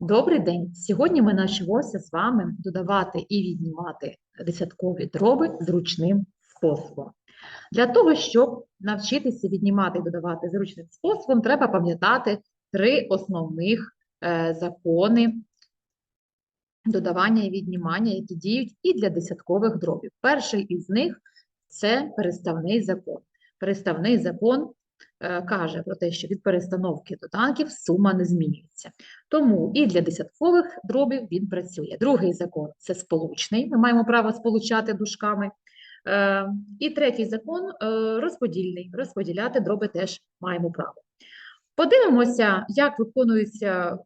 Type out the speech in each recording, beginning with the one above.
Добрий день! Сьогодні ми навчимося з вами додавати і віднімати десяткові дроби зручним способом. Для того, щоб навчитися віднімати і додавати зручним способом, треба пам'ятати три основних е, закони додавання і віднімання, які діють і для десяткових дробів. Перший із них це переставний закон. Переставний закон каже про те, що від перестановки доданків сума не змінюється. Тому і для десяткових дробів він працює. Другий закон це сполучний, ми маємо право сполучати дужками. Е, І третій закон е, розподільний. Розподіляти дроби теж маємо право. Подивимося, як виконуються,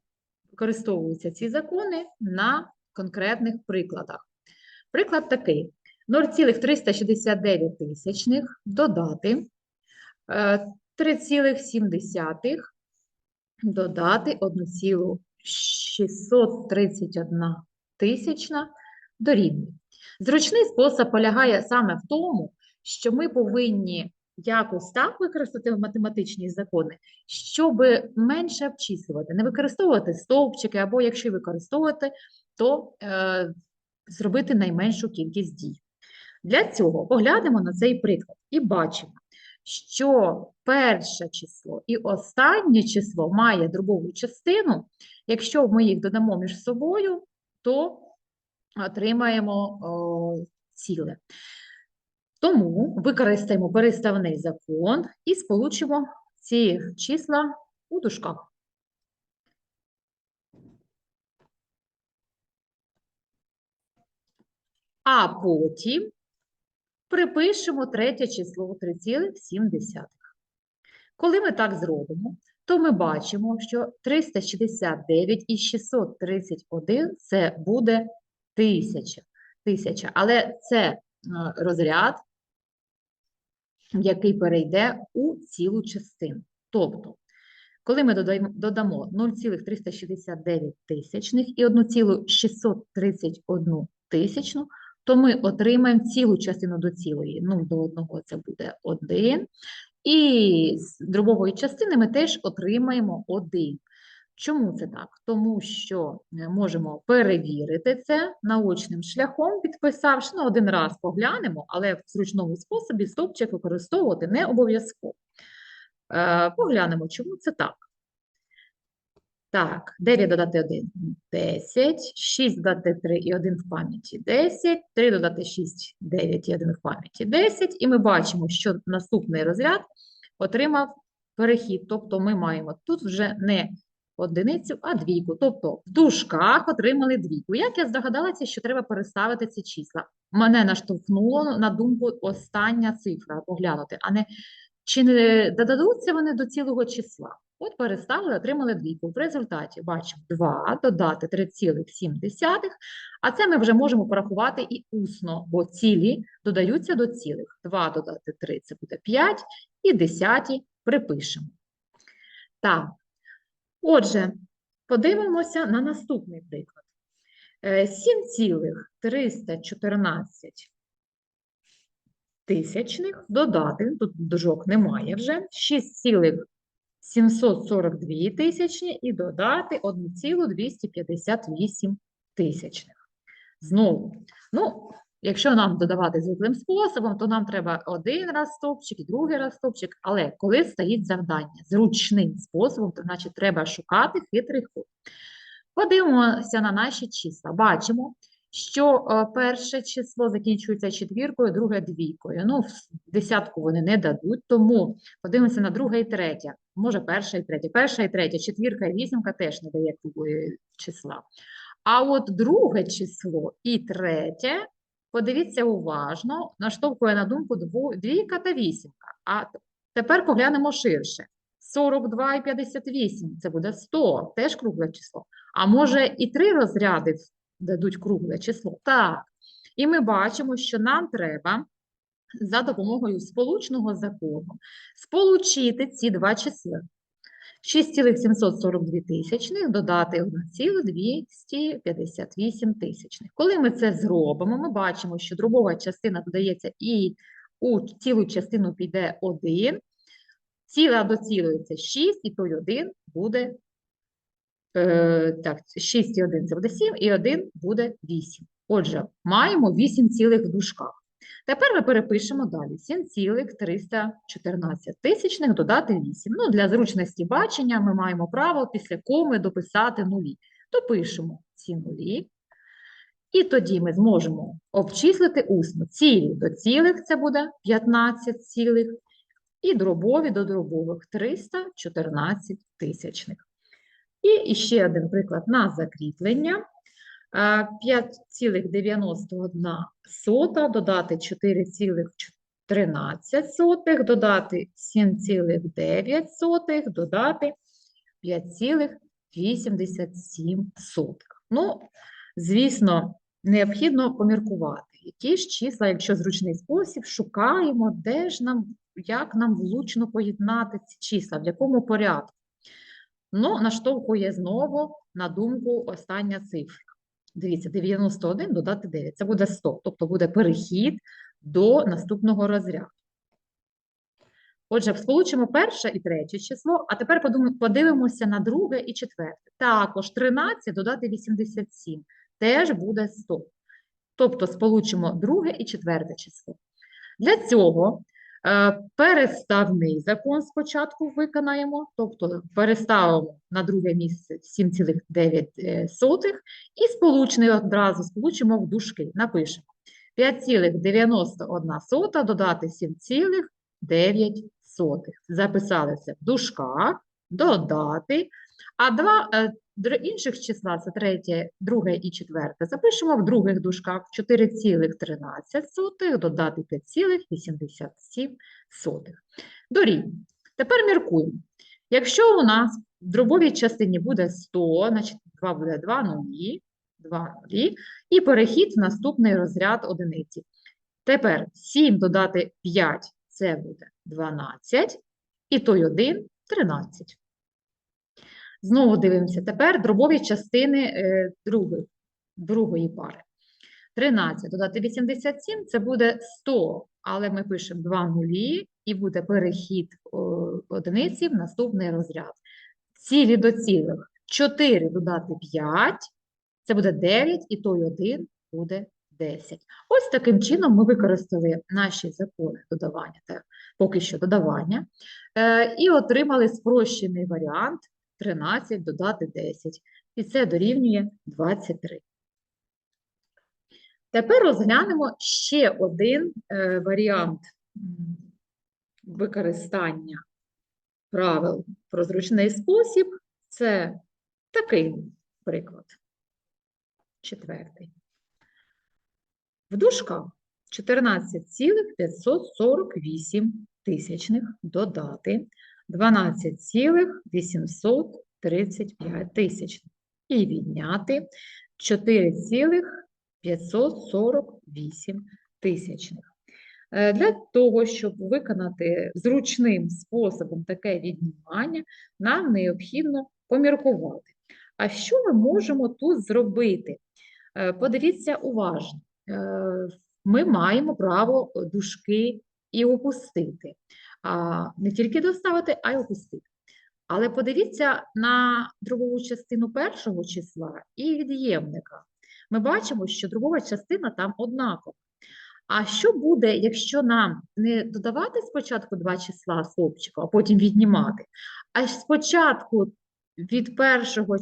використовуються ці закони на конкретних прикладах. Приклад такий: 0,369 тисячних додати е, 3,7 додати 1,631 тисячна дорівнює. Зручний спосіб полягає саме в тому, що ми повинні якось так використати математичні закони, щоб менше обчислювати, не використовувати стовпчики, або якщо використовувати, то е, зробити найменшу кількість дій. Для цього поглянемо на цей приклад і бачимо, що перше число і останнє число має дробову частину. Якщо ми їх додамо між собою, то отримаємо о, ціле. Тому використаємо переставний закон і сполучимо ці числа у дужках. А потім припишемо третє число 3,7. Коли ми так зробимо, то ми бачимо, що 369 і 631 – це буде тисяча. тисяча. Але це е, розряд, який перейде у цілу частину. Тобто, коли ми додамо 0,369 тисячних і 1,631 тисячну, то ми отримаємо цілу частину до цілої. 0 до 1 це буде 1. І з дробової частини ми теж отримаємо 1. Чому це так? Тому що е, можемо перевірити це наочним шляхом, підписавши, ну, один раз поглянемо, але в зручному способі стовпчик використовувати не обов'язково. Е, Поглянемо, чому це так. Так, 9 додати 1 – 10, 6 додати 3 і 1 в пам'яті – 10, 3 додати 6 – 9 і 1 в пам'яті – 10. І ми бачимо, що наступний розряд отримав перехід. Тобто ми маємо тут вже не одиницю, а двійку. Тобто в дужках отримали двійку. Як я здогадалася, що треба переставити ці числа? Мене наштовхнуло на думку остання цифра поглянути, а не чи не додадуться вони до цілого числа. От переставили, отримали двійку. В результаті бачимо 2 додати 3,7, а це ми вже можемо порахувати і усно, бо цілі додаються до цілих. 2 додати 3 – це буде 5, і десяті припишемо. Так, отже, подивимося на наступний приклад. Е, 7,314 тисячних додати, тут дужок немає вже, 6,742 тисячні і додати 1,258 тисячних. Знову, ну, якщо нам додавати звиклим способом, то нам треба один раз стовпчик другий раз стовпчик, але коли стоїть завдання зручним способом, то значить треба шукати хитрий ход. Подивимося на наші числа. Бачимо, що е, перше число закінчується четвіркою, друге двійкою. Ну, десятку вони не дадуть, тому подивимося на друге і третє. Може, перша і третя. Перша і третя, четвірка і вісімка теж не дає такої числа. А от друге число і третє, подивіться уважно, наштовхує на думку двійка та вісімка. А тепер поглянемо ширше. 42 і 58 – це буде 100, теж кругле число. А може і три розряди дадуть кругле число? Так. І ми бачимо, що нам треба за допомогою сполучного закону сполучити ці два числа. 6,742 тисячних додати 1,258 тисячних. Коли ми це зробимо, ми бачимо, що дробова частина додається і у цілу частину піде 1, ціла до цілої це 6, і той 1 буде Е, так, 6 і 1 це буде 7, і 1 буде 8. Отже, маємо 8 цілих в дужках. Тепер ми перепишемо далі. 7,314 тисячних додати 8. Ну, для зручності бачення ми маємо право після коми дописати нулі. Допишемо ці нулі. І тоді ми зможемо обчислити усно. Цілі до цілих це буде 15 цілих, і дробові до дробових 314 тисячних. І ще один приклад на закріплення. А, 5,91 додати 4,13 додати 7,9 додати 5,87. Ну, звісно, необхідно поміркувати, які ж числа, якщо зручний спосіб, шукаємо, де ж нам, як нам влучно поєднати ці числа, в якому порядку. Ну, наштовхує знову на думку остання цифра. Дивіться, 91 додати 9, це буде 100, тобто буде перехід до наступного розряду. Отже, сполучимо перше і третє число, а тепер подивимося на друге і четверте. Також 13 додати 87 теж буде 100. Тобто сполучимо друге і четверте число. Для цього переставний закон спочатку виконаємо, тобто переставимо на друге місце 7,9 е, і сполучний одразу сполучимо в дужки. Напишемо 5,91 додати 7,9. Записали це в дужках, додати. А два е, інших числа, це третє, друге і четверте, запишемо в других дужках 4,13 додати 5,87. Дорівнює. Тепер міркуємо. Якщо у нас в дробовій частині буде 100, значить 2 буде 2 нулі, 2 нулі, і перехід в наступний розряд одиниці. Тепер 7 додати 5 – це буде 12, і той 1 – 13. Знову дивимося. Тепер дробові частини е, другої, другої пари. 13 додати 87 – це буде 100, але ми пишемо 2 нулі, і буде перехід одиниці в наступний розряд. Цілі до цілих 4 додати 5 – це буде 9, і той 1 буде 10. Ось таким чином ми використали наші закони додавання поки що додавання е, і отримали спрощений варіант 13 додати 10. І це дорівнює 23. Тепер розглянемо ще один е, варіант використання правил про зручний спосіб. Це такий приклад. Четвертий. В душках 14,548 тисячних додати 12,835 тисячних і відняти 4,548 тисячних. Е, Для того, щоб виконати зручним способом таке віднімання, нам необхідно поміркувати. А що ми можемо тут зробити? Е, Подивіться уважно. Е, Ми маємо право дужки і опустити. Не тільки доставити, а й опустити. Але подивіться на дробову частину першого числа і від'ємника. Ми бачимо, що дробова частина там однакова. А що буде, якщо нам не додавати спочатку два числа стовпчика, а потім віднімати, а спочатку від першого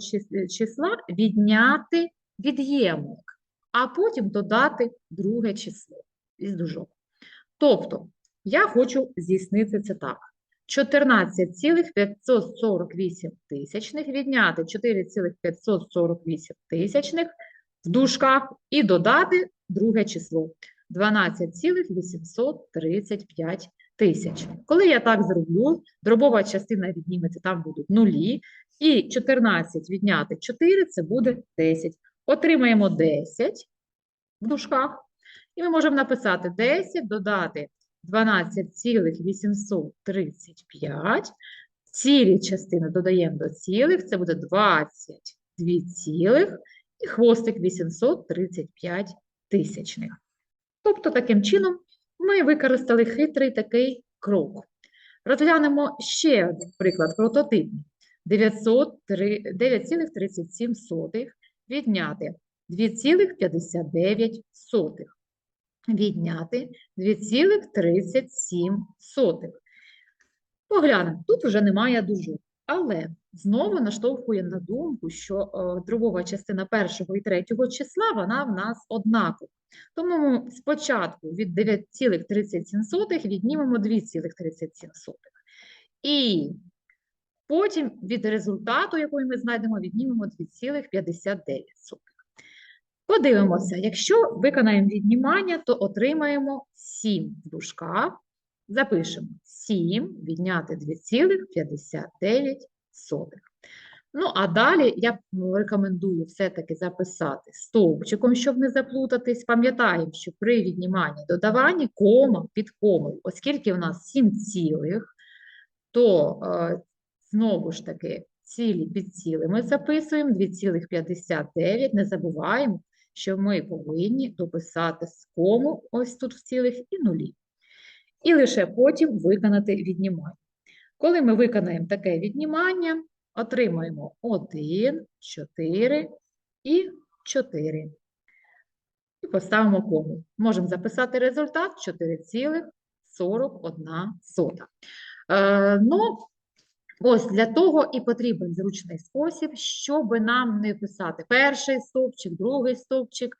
числа відняти від'ємник, а потім додати друге число із дужок. Тобто, я хочу здійснити це так. 14,548 тисячних відняти 4,548 тисячних в дужках і додати друге число 12,835 тисяч. Коли я так зроблю, дробова частина відніметься, там будуть нулі, і 14 відняти 4 – це буде 10. Отримаємо 10 в дужках, і ми можемо написати 10, додати 12,835. Цілі частини додаємо до цілих, це буде 22 цілих, і хвостик 835 тисячних. Тобто, таким чином, ми використали хитрий такий крок. Розглянемо ще один приклад прототипний. 9,37 відняти 2,59 відняти 2,37. Поглянемо, тут вже немає дужок, але знову наштовхує на думку, що е, дробова частина першого і третього числа, вона в нас однакова. Тому спочатку від 9,37 віднімемо 2,37. І потім від результату, який ми знайдемо, віднімемо 2,59. Подивимося, якщо виконаємо віднімання, то отримаємо 7 в дужках. Запишемо 7 відняти 2,59. Ну, а далі я рекомендую все-таки записати стовпчиком, щоб не заплутатись. Пам'ятаємо, що при відніманні додаванні кома під комою, оскільки у нас 7 цілих, то е, знову ж таки цілі під цілими записуємо 2,59. Не забуваємо, що ми повинні дописати з кому ось тут в цілих і нулі. І лише потім виконати віднімання. Коли ми виконаємо таке віднімання, отримаємо 1, 4 і 4. І поставимо кому. Можемо записати результат 4,41. Е, ну, ось для того і потрібен зручний спосіб, щоб нам не писати перший стовпчик, другий стовпчик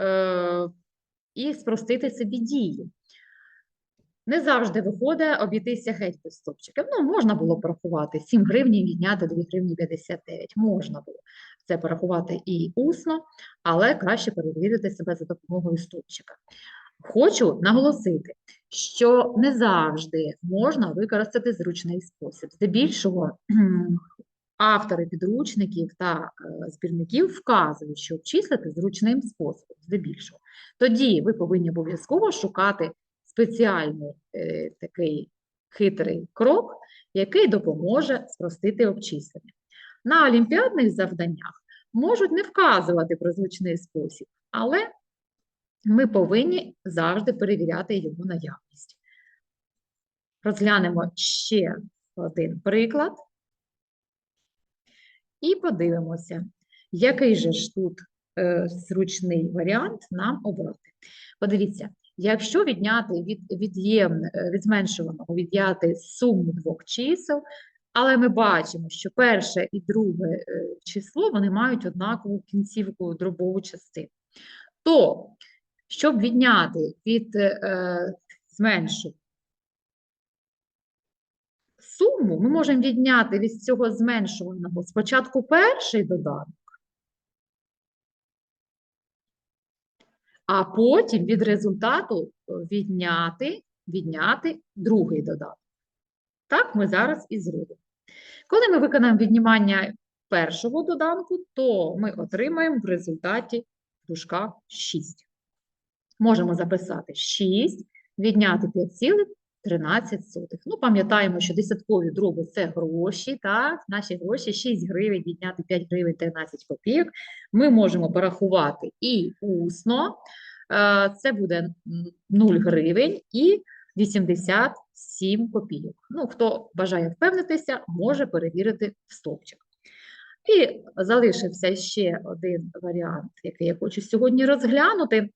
е, і спростити собі дії. Не завжди виходить обійтися геть без стопчиків. Ну, можна було порахувати 7 гривень відняти 2 гривні 59. Можна було це порахувати і усно, але краще перевірити себе за допомогою стопчика. Хочу наголосити, що не завжди можна використати зручний спосіб. Здебільшого автори підручників та е, збірників вказують, що обчислити зручним способом, здебільшого. Тоді ви повинні обов'язково шукати спеціальний е, такий хитрий крок, який допоможе спростити обчислення. На олімпіадних завданнях можуть не вказувати про звичний спосіб, але ми повинні завжди перевіряти його наявність. Розглянемо ще один приклад і подивимося, який же ж тут е, зручний варіант нам обрати. Подивіться, Якщо відняти від, від'ємне, від зменшуваного відняти суму двох чисел, але ми бачимо, що перше і друге е, число вони мають однакову кінцівку дробову частину, то щоб відняти від е, зменшуваного суму, ми можемо відняти від цього зменшуваного спочатку перший доданок, а потім від результату е, відняти, відняти другий додаток. Так ми зараз і зробимо. Коли ми виконаємо віднімання першого доданку, то ми отримаємо в результаті в дужках 6. Можемо записати 6, відняти 5,13. Ну, пам'ятаємо, що десяткові дроби – це гроші, так, наші гроші 6 гривень, відняти 5 гривень 13 копійок. Ми можемо порахувати і усно, Е, це буде 0 гривень і 87 копійок. Ну, хто бажає впевнитися, може перевірити в стовпчик. І залишився ще один варіант, який я хочу сьогодні розглянути.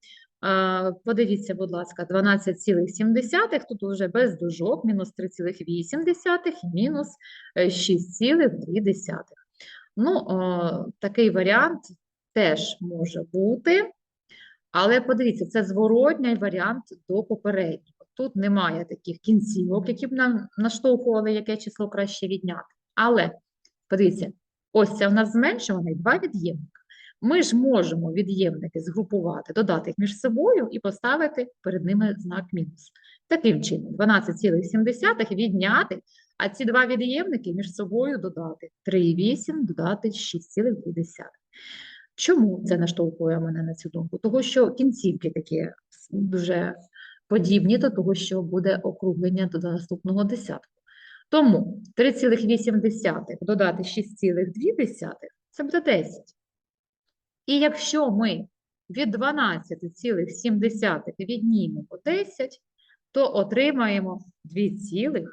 Е, подивіться, будь ласка, 12,7, тут вже без дужок, мінус 3,8 і мінус 6,2. Ну, такий варіант теж може бути. Але подивіться, це зворотній варіант до попереднього. Тут немає таких кінцівок, які б нам наштовхували, яке число краще відняти. Але, подивіться, ось це в нас зменшуваний два від'ємника. Ми ж можемо від'ємники згрупувати, додати їх між собою і поставити перед ними знак мінус. Таким чином, 12,7 відняти, а ці два від'ємники між собою додати. 3,8 додати 6,2. Чому це наштовхує мене на цю думку? Того, що кінцівки такі дуже подібні до того, що буде округлення до наступного десятку. Тому 3,8 додати 6,2 це буде 10. І якщо ми від 12,7 віднімемо 10, то отримаємо 2,7.